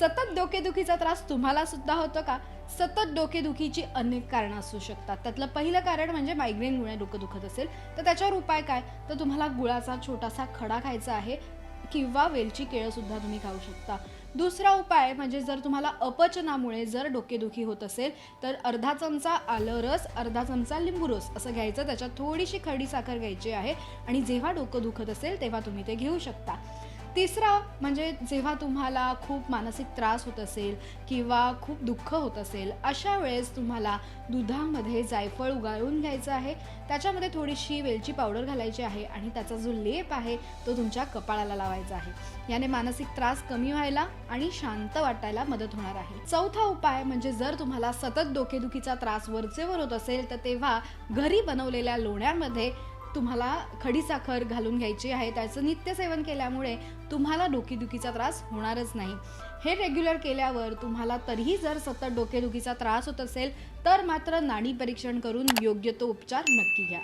सतत डोकेदुखीचा त्रास तुम्हाला सुद्धा होतो का? सतत डोकेदुखीची अनेक कारणं असू शकतात. त्यातलं पहिलं कारण म्हणजे मायग्रेनमुळे डोकं दुखत असेल. तर त्याच्यावर उपाय काय? तर तुम्हाला गुळाचा छोटासा खडा खायचा आहे किंवा वेलची केळंसुद्धा तुम्ही खाऊ शकता. दुसरा उपाय म्हणजे जर तुम्हाला अपचनामुळे जर डोकेदुखी होत असेल तर अर्धा चमचा आलं रस अर्धा चमचा लिंबू रस असं घ्यायचं. त्याच्यात थोडीशी खडी साखर घ्यायची आहे आणि जेव्हा डोकं दुखत असेल तेव्हा तुम्ही ते घेऊ शकता. तिसरा म्हणजे जेव्हा तुम्हाला खूप मानसिक त्रास होत असेल किंवा खूप दुःख होत असेल अशा वेळेस तुम्हाला दुधामध्ये जायफळ उगाळून घ्यायचं आहे. त्याच्यामध्ये थोडीशी वेलची पावडर घालायची आहे आणि त्याचा जो लेप आहे तो तुमच्या कपाळाला लावायचा आहे. याने मानसिक त्रास कमी व्हायला आणि शांत वाटायला मदत होणार आहे. चौथा उपाय म्हणजे जर तुम्हाला सतत डोकेदुखीचा त्रास वरचेवर होत असेल तर तेव्हा घरी बनवलेल्या लोण्यामध्ये तुम्हाला खडीसाखर घालून घ्यायची आहे. त्याचं नित्य सेवन केल्यामुळे तुम्हाला डोकेदुखीचा त्रास होणारच नाही. हे रेग्युलर केल्यावर तुम्हाला तरीही जर सतत डोकेदुखीचा त्रास होत असेल तर मात्र नाडी परीक्षण करून योग्य तो उपचार नक्की घ्या.